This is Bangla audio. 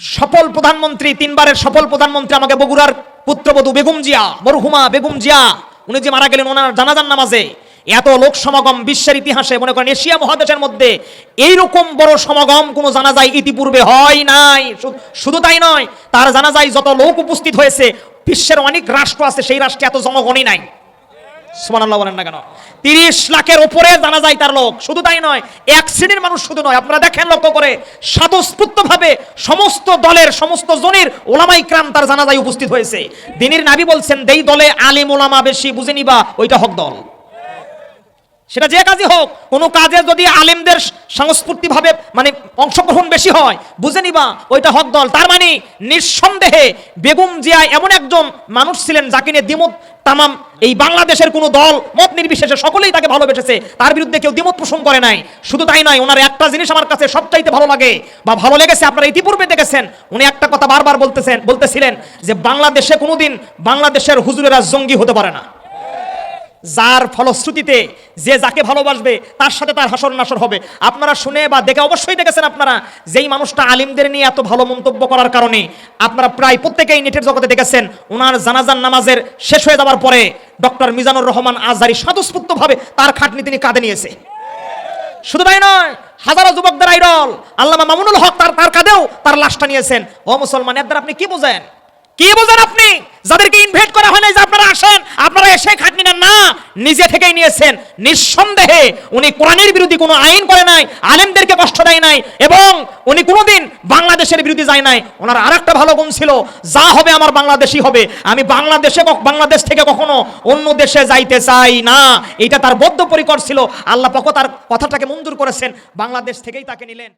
সফল প্রধানমন্ত্রী, তিনবারের সফল প্রধানমন্ত্রী আমাকে বগুড়ার পুত্রবধূ বেগম জিয়া, মরহুমা বেগম জিয়া, উনি যে মারা গেলেন ওনার জানাজান নামাজে, এত লোক সমাগম বিশ্বের ইতিহাসে, মনে করেন এশিয়া মহাদেশের মধ্যে এইরকম বড় সমাগম কোনো জানাজায় ইতিপূর্বে হয় নাই। শুধু তাই নয়, তার জানাজায় যত লোক উপস্থিত হয়েছে, বিশ্বের অনেক রাষ্ট্র আছে, সেই রাষ্ট্রে এত জনগণই নাই। তিরিশ লাখের উপরে জানা যায় তার লোক। শুধু তাই নয়, এক শ্রেণির মানুষ শুধু নয়, আপনারা দেখেন লক্ষ্য করে স্বতঃস্ফূর্তভাবে সমস্ত দলের, সমস্ত জনের ওলামাই ক্রাম তার জানাজায় উপস্থিত হয়েছে। দিনের নাবি বলছেন, দেই দলে আলিম ওলামা বেশি, বুঝে নিবা, ওইটা হক দল। সেটা যে কাজই হোক, কোনো কাজে যদি আলেমদের সংস্ফূর্তিভাবে মানে অংশগ্রহণ বেশি হয়, বুঝে নিবা, ওইটা হক দল। তার মানে নিঃসন্দেহে বেগম জিয়া এমন একজন মানুষ ছিলেন যাকে নিয়ে দ্বিমত তামাম এই বাংলাদেশের কোনো দল, মত নির্বিশেষে সকলেই তাকে ভালোবেসেছে। তার বিরুদ্ধে কেউ দ্বিমত পোষণ করে নাই। শুধু তাই নয়, ওনার একটা জিনিস আমার কাছে সবচাইতে ভালো লাগে বা ভালো লেগেছে, আপনারা ইতিপূর্বে দেখেছেন, উনি একটা কথা বারবার বলতেছেন, বলতেছিলেন যে বাংলাদেশে কোনোদিন বাংলাদেশের হুজুরেরা জঙ্গি হতে পারে না। যার ফলশ্রুতিতে যে যাকে ভালোবাসবে, তার সাথে তার হাসর নাসর হবে। আপনারা শুনে বা দেখে অবশ্যই দেখেছেন আপনারা, যেই মানুষটা আলিমদের নিয়ে এত ভালো মন্তব্য করার কারণে আপনারা প্রায় প্রত্যেকেই নেটের জগতে দেখেছেন ওনার জানাজান নামাজের শেষ হয়ে যাওয়ার পরে ডক্টর মিজানুর রহমান আজহারি স্বতঃস্ফূর্তভাবে তার খাটনি তিনি কাঁধে নিয়েছে। শুধু তাই নয়, হাজারো যুবকদের আইডল, আল্লামা মামুনুল হক তার তার কাঁধেও তার লাশটা নিয়েছেন। ও মুসলমান এর আপনি কি বোঝেন? কি বোঝেন আপনি? যাদেরকে ইনভাইট করা হয় না যে আপনারা আসেন, আপনারা এসে নিজে থেকেই নিয়েছেন। নিঃসন্দেহে উনি কোরআনের বিরোধী কোনো আইন করে নাই, আলেমদেরকে কষ্ট দেয় নাই এবং উনি কোনোদিন বাংলাদেশের বিরোধী যায় নাই। ওনার আর একটা ভালো গুণ ছিল, যা হবে আমার বাংলাদেশি হবে। আমি বাংলাদেশে বাংলাদেশ থেকে কখনো অন্য দেশে যাইতে চাই না। এটা তার বদ্ধপরিকর ছিল। আল্লাহ পক্ষ তার কথাটাকে মঞ্জুর করেছেন। বাংলাদেশ থেকেই তাকে নিলেন।